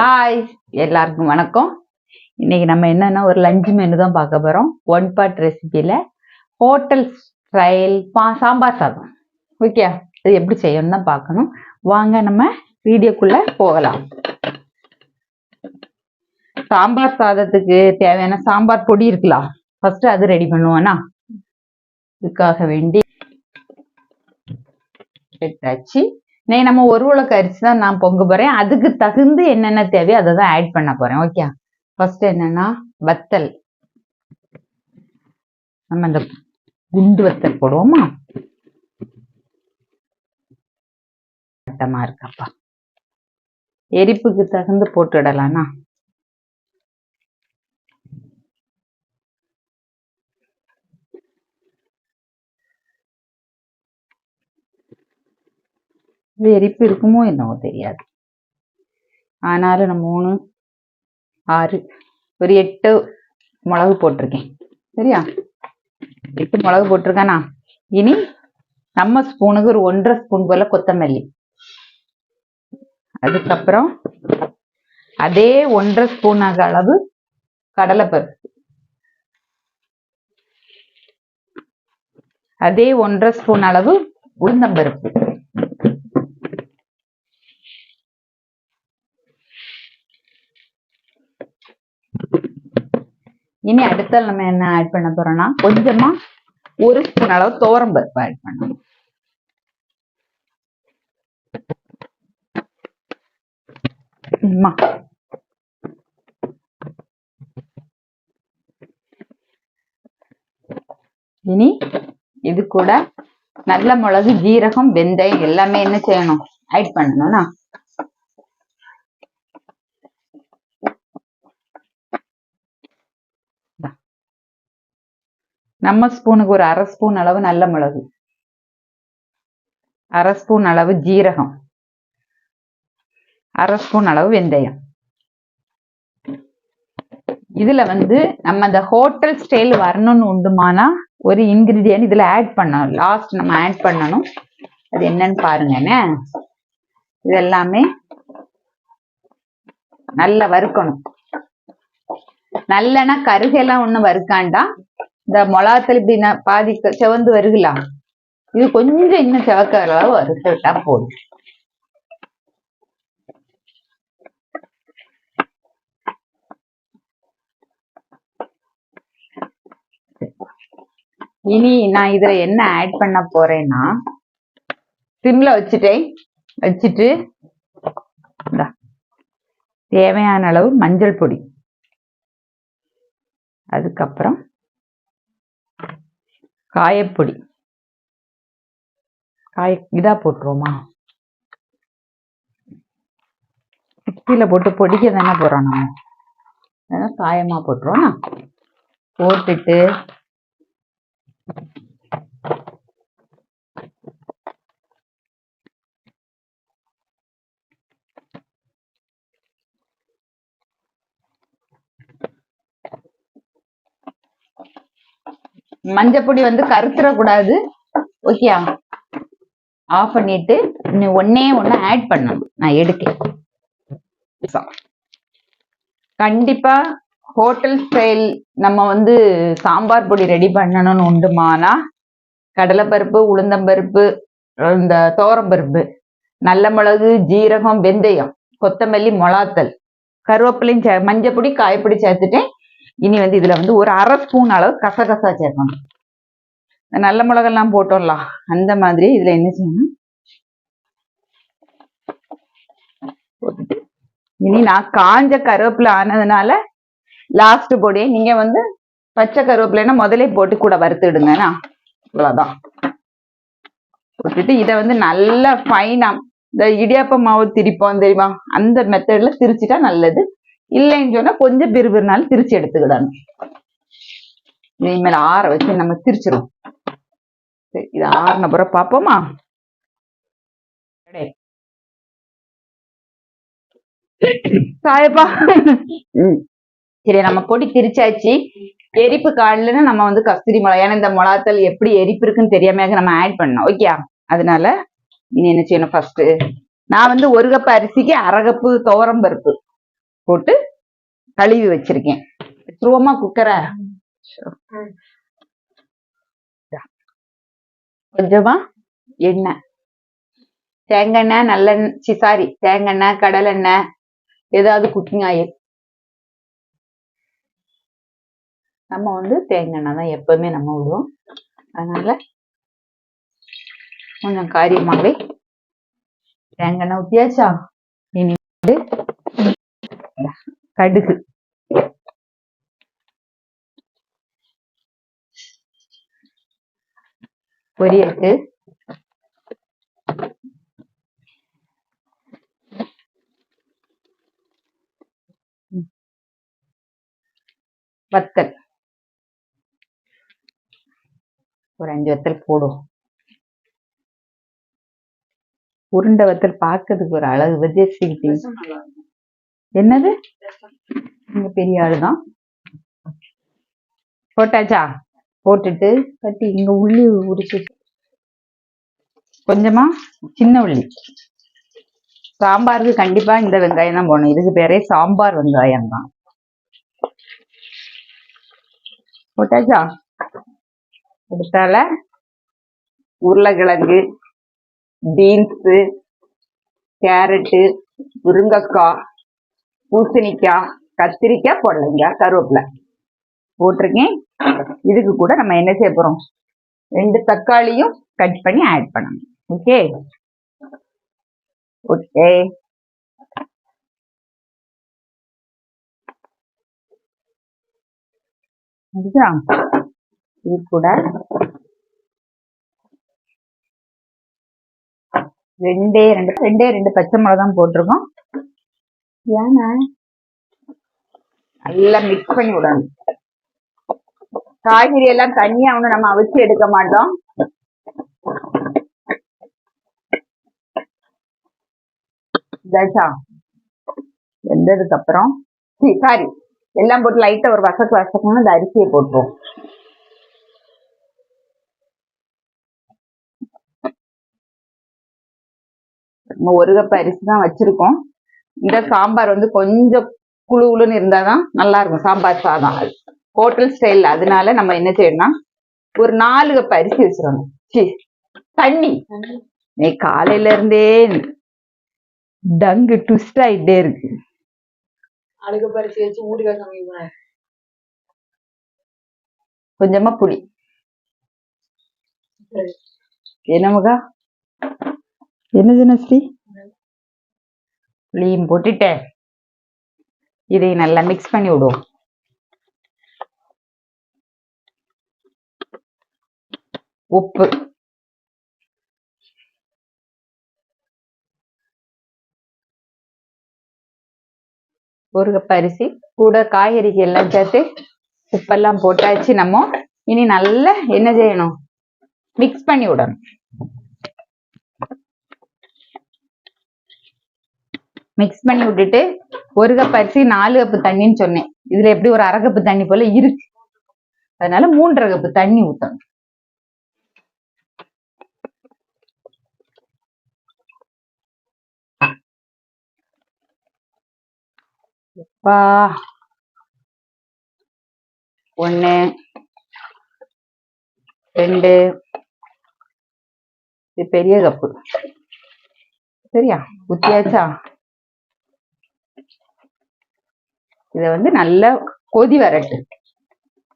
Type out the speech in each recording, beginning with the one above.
Hi எல்லாருக்கும் வணக்கம். இன்னைக்கு நம்ம என்னன்னா ஒரு லஞ்ச் மெனு தான் பார்க்க போறோம். ஒன் பார்ட் ரெசிபியில ஹோட்டல் ஸ்டைல் பா சாம்பார் சாதம். ஓகே அது எப்படி செய்யணும் தான் பார்க்கணும். வாங்க நம்ம வீடியோக்குள்ள போகலாம். சாம்பார் சாதத்துக்கு தேவையான சாம்பார் பொடி இருக்கலாம். ஃபர்ஸ்ட் அது ரெடி பண்ணுவோம்னா இதுக்காக வேண்டி எடுத்தாச்சு. நீ நம்ம ஒரு உலக அரிசி தான் நான் பொங்க போறேன். அதுக்கு தகுந்து என்னென்ன தேவையோ அதை தான் ஆட் பண்ண போறேன். ஓகே ஃபர்ஸ்ட் என்னன்னா வத்தல். நம்ம இந்த குண்டு வத்தல் போடுவோமா? கட்டமா இருக்கப்பா எரிப்புக்கு தகுந்து போட்டுடலாம்னா இது எரிப்பு இருக்குமோ என்னவோ தெரியாது. ஆனாலும் நான் மூணு ஆறு ஒரு எட்டு மிளகு போட்டிருக்கேன். சரியா? எட்டு மிளகு போட்டிருக்கேனா? இனி நம்ம ஸ்பூனுக்கு ஒரு ஒன்றரை ஸ்பூன் போல கொத்தமல்லி. அதுக்கப்புறம் அதே ஒன்றரை ஸ்பூன் அளவு கடலைப்பருப்பு. அதே ஒன்றரை ஸ்பூன் அளவு உளுந்தம்பருப்பு. இனி அடுத்த நம்ம என்ன ஆட் பண்ண போறோம்னா கொஞ்சமா ஒரு ஸ்பூன் அளவு துவரம் பருப்பு ஆட் பண்ணணும். இனி இது கூட நல்ல மிளகு ஜீரகம் வெந்தயம் எல்லாமே என்ன செய்யணும்? ஆட் பண்ணணும்னா நம்ம ஸ்பூனுக்கு ஒரு அரை ஸ்பூன் அளவு நல்ல மிளகு. அரை ஸ்பூன் அளவு ஜீரகம். அரை ஸ்பூன் அளவு வெந்தயம். இதுல வந்து நம்ம அந்த ஹோட்டல் ஸ்டைல் வரணும்னு உண்டுமானா ஒரு இன்கிரீடியன்ட் இதுல ஆட் பண்ணணும். லாஸ்ட் நம்ம ஆட் பண்ணணும். அது என்னன்னு பாருங்க இது எல்லாமே நல்லா வறுக்கணும். நல்லெண்ணெய் கருகெல்லாம் ஒண்ணும் வறுக்காண்டா இந்த மிளகாத்தல் இப்படி நான் பாதி செவந்து வருகலாம் இது கொஞ்சம் இன்னும் செவக்க அளவு வறுத்து விட்டா போதும். இனி நான் இதுல என்ன ஆட் பண்ண போறேன்னா சிம்ல வச்சுட்டேன். வச்சுட்டு தேவையான அளவு மஞ்சள் பொடி. அதுக்கப்புறம் காயப்பொடி. காய இதா போட்டுருவோமா? மிக்சியில் போட்டு பொடிக்க தானே போறோம் நம்ம. அதனால காயமா போட்டுருவோம் போட்டுட்டு மஞ்சப்பொடி வந்து கருத்துறக்கூடாது. ஓகே ஆஃப் பண்ணிட்டு இன்னும் ஒன்னே ஒண்ணு ஆட் பண்ணணும். நான் எடுக்கேன். கண்டிப்பா ஹோட்டல் ஸ்டைல் நம்ம வந்து சாம்பார் பொடி ரெடி பண்ணணும்னு உண்டுமானா கடலைப்பருப்பு உளுந்தம்பருப்பு இந்த தோரம்பருப்பு நல்ல மிளகு ஜீரகம் வெந்தயம் கொத்தமல்லி மொளாத்தல் கருவேப்பிலையும் சே மஞ்சப்பொடி காயப்பொடி சேர்த்துட்டேன். இனி வந்து இதுல வந்து ஒரு அரை ஸ்பூன் அளவு கசகசா சேர்க்கணும். நல்ல மிளகெல்லாம் போட்டோம்ல அந்த மாதிரி இதுல என்ன செய்யணும்? போட்டுட்டு. இனி நான் காஞ்ச கருவேப்பிலை ஆனதுனால லாஸ்ட் பொடி நீங்க வந்து பச்சை கருவேப்பிலைன்னா முதலே போட்டு கூட வறுத்துடுங்கண்ணா இவ்வளோதான் போட்டுட்டு இதை வந்து நல்லா ஃபைனா இந்த இடியாப்ப மாவு திரிப்போம் தெரியுமா? அந்த மெத்தட்ல திரிச்சிட்டா நல்லது. இல்லைன்னு சொன்னா கொஞ்சம் பிறுபிறுனாலும் திரிச்சு எடுத்துக்கிடணும். இனிமேல் ஆற வச்சு நம்ம திரிச்சிரும். சரி இது ஆறின பிறகு பார்ப்போமா. சாயப்பா. சரி நம்ம பொடி திரிச்சாச்சு. எரிப்பு காடலன்னு நம்ம வந்து கஸ்தூரி மிளகா ஏன்னா இந்த மிளகாத்தல் எப்படி எரிப்பு இருக்குன்னு தெரியாம நம்ம ஆட் பண்ணோம் ஓகே அதனால இனி என்ன செய்யணும் ஃபர்ஸ்ட் நான் வந்து ஒரு கப் அரிசிக்கு அரை கப்பு துவரம் பருப்பு. போட்டு கழுவி வச்சிருக்கேன். வச்சிருவோமா குக்கரை கொஞ்சமா எண்ணெய். தேங்காய் எண்ணெய் நல்லெண்ணெய் சாரி தேங்காய் எண்ணெய் கடலெண்ணெய் ஏதாவது குக்கிங் ஆயில் நம்ம வந்து தேங்காய் எண்ணெய் தான் எப்பவுமே நம்ம விடுவோம். அதனால கொஞ்சம் காரியமாவே தேங்காய் எண்ணெய் ஊத்தியாச்சா இனி வந்து கடுகு. பொரியலுக்கு. வத்தல். ஒரு அஞ்சு வத்தல் போடும் உருண்டை வத்தல் பார்க்கறதுக்கு ஒரு அழகு வித்தியாசிக்கிட்டு என்னது? நீங்க பெரிய ஆளுதான். போட்டாச்சா? போட்டுட்டு கட்டி இங்க உள்ளி உரிச்சு. கொஞ்சமா? சின்ன உள்ளி. சாம்பாருக்கு கண்டிப்பா இந்த வெங்காயம் தான் போடணும். இதுக்கு பேரே சாம்பார் வெங்காயம் தான். போட்டாச்சா? எடுத்தால உருளைக்கிழங்கு பீன்ஸு கேரட்டு முருங்கக்காய். பூசணிக்காய் கத்திரிக்காய் புடலங்காய் கருவேப்பிலை. போட்டிருக்கேன். இதுக்கு கூட நம்ம என்ன செய்ய போகிறோம் ரெண்டு தக்காளியும் கட் பண்ணி ஆட் பண்ணணும். ஓகே ஓகே இது கூட ரெண்டே ரெண்டு ரெண்டே ரெண்டு பச்சை மிளகாய் போட்டிருக்கோம். ஏன்னா நல்லா மிக்ஸ் பண்ணி விடணும். காய்கறி எல்லாம் தனியா ஒண்ணு நம்ம அவிச்சு எடுக்க மாட்டோம். இதாச்சா வெந்ததுக்கு அப்புறம் சாரி எல்லாம் போட்டு லைட்டா ஒரு வசக்கு வசக்கணும் இந்த அரிசியை போட்டுருவோம். நம்ம ஒரு கப் அரிசி தான் வச்சிருக்கோம். இந்த சாம்பார் வந்து கொஞ்சம் குழு குழுன்னு இருந்தாதான் நல்லா இருக்கும் சாம்பார் சாதம். Hotel style. அதனால நம்ம என்ன செய்யணும்னா ஒரு நாலு கப் அரிசி வச்சிடணும். சி தண்ணி. நீ காலையில இருந்தே டங்கு ட்விஸ்ட் ஆயிட்டே இருக்கு. கொஞ்சமா புளி. என்னமுகா என்ன ஜனஸ்ரீ புளியும் போட்டுட்டேன் இதை நல்லா மிக்ஸ் பண்ணி விடுவோம். உப்பு. ஒரு கப் அரிசி கூட காய்கறிக்கு எல்லாம் சேர்த்து உப்பெல்லாம் போட்டாச்சு நம்ம. இனி நல்லா என்ன செய்யணும்? மிக்ஸ் பண்ணி விடணும். மிக்ஸ் பண்ணி விட்டுட்டு ஒரு கப் அரிசி நாலு கப்பு தண்ணின்னு சொன்னேன். இதுல எப்படி ஒரு அரை கப்பு தண்ணி போல இருக்கு? அதனால மூன்றரை கப்பு தண்ணி ஊத்தணும். அப்பா ஒண்ணு ரெண்டு. இது பெரிய கப்பு சரியா? குத்தியாச்சா இதை வந்து நல்லா கொதி வரட்டு.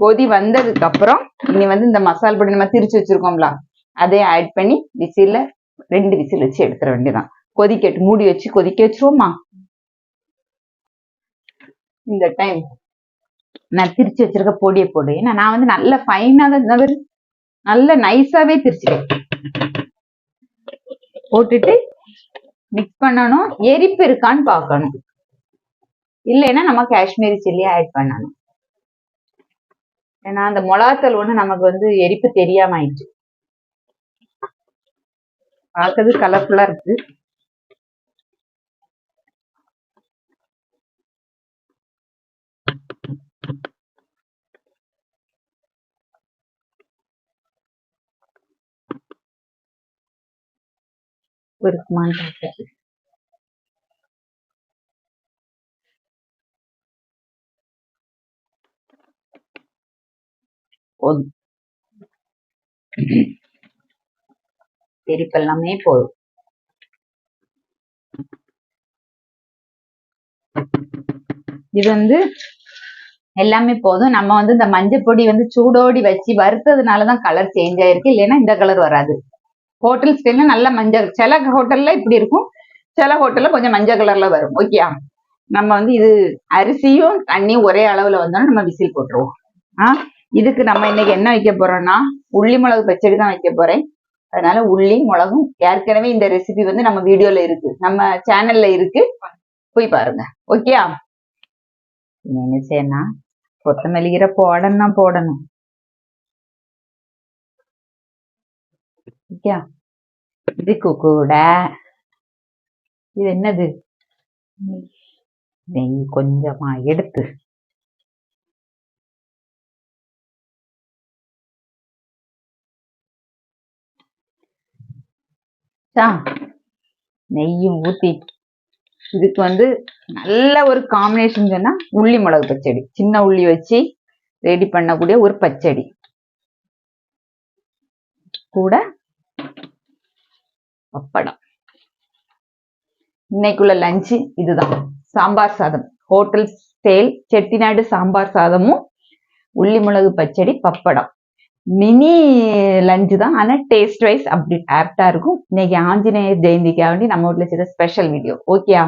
கொதி வந்ததுக்கு அப்புறம் இனி வந்து இந்த மசால் பொடி நம்ம திரிச்சு வச்சிருக்கோம்ல அதையும் ஆட் பண்ணி விசில ரெண்டு விசில் வச்சு எடுத்துட வேண்டியதான் கொதிக்கட்டு மூடி வச்சு கொதிக்க வச்சிருவோமா? இந்த டைம் நான் திரிச்சு வச்சிருக்க பொடியை போடு. ஏன்னா நான் வந்து நல்ல ஃபைனா தான் நல்ல நைஸாவே திரிச்சிட்டேன் போட்டுட்டு மிக்ஸ் பண்ணணும். எரிப்பு இருக்கான்னு பார்க்கணும். இல்லைன்னா நம்ம காஷ்மீரி சில்லி ஆட் பண்ணணும். ஏன்னா அந்த மிளகாத்தல் ஒண்ணு நமக்கு வந்து எரிப்பு தெரியாம ஆயிடுச்சு பார்க்கறது கலர்ஃபுல்லா இருக்கு இருக்குமான்னு பார்க்கறது போதும். தெரிப்பெல்லாமே போதும். இது வந்து எல்லாமே போதும். நம்ம வந்து இந்த மஞ்சள் பொடி வந்து சூடோடி வச்சு வறுத்ததுனாலதான் கலர் சேஞ்ச் ஆயிருக்கு. இல்லைன்னா இந்த கலர் வராது. ஹோட்டல் ஸ்டைல நல்ல மஞ்சள் சில ஹோட்டல்ல இப்படி இருக்கும். சில ஹோட்டல்ல கொஞ்சம் மஞ்சள் கலர்ல வரும். ஓகே நம்ம வந்து இது அரிசியும் தண்ணியும் ஒரே அளவுல வந்தாலும் நம்ம விசில் போட்டுருவோம். ஆ? இதுக்கு நம்ம இன்னைக்கு என்ன வைக்க போறோம்னா உள்ளி மிளகு பச்சடி தான் வைக்க போறேன். அதனால உள்ளி மிளகும் ஏற்கனவே இந்த ரெசிபி வந்து நம்ம வீடியோல இருக்கு. நம்ம சேனல்ல இருக்கு. போய் பாருங்க. ஓகேயா என்ன செய்யணும் கொத்தமல்லி கீரை போடணும் போடணும். ஓகே இதுக்கு கூட இது என்னது? நெய் கொஞ்சமா எடுத்து நெய்யும் ஊத்தி இதுக்கு வந்து நல்ல ஒரு காம்பினேஷன் சொன்னா உள்ளி மிளகு பச்சடி. சின்ன உள்ளி வச்சு ரெடி பண்ணக்கூடிய ஒரு பச்சடி. கூட பப்படம். இன்னைக்குள்ள லஞ்சு இதுதான். சாம்பார் சாதம். ஹோட்டல் ஸ்டைல் செட்டிநாடு சாம்பார் சாதமும் உள்ளி மிளகு பச்சடி பப்படம். மினி லஞ்சு தான். ஆனா டேஸ்ட் வைஸ் அப்படி ஆப்டா இருக்கும். இன்னைக்கு ஆஞ்சநேயர் ஜெயந்திக்காக வேண்டி நம்ம வீட்டில் செய்த ஸ்பெஷல் வீடியோ ஓகேயா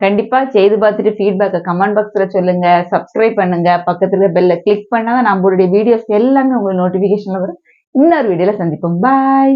கண்டிப்பா செய்து பார்த்துட்டு ஃபீட்பேக்கை கமெண்ட் பாக்ஸ்ல சொல்லுங்க. சப்ஸ்கிரைப் பண்ணுங்க. பக்கத்துல பெல்ல கிளிக் பண்ணாதான் நம்மளுடைய வீடியோஸ் எல்லாமே உங்களுக்கு நோட்டிபிகேஷன் வரும். இன்னொரு வீடியோல சந்திப்போம். பாய்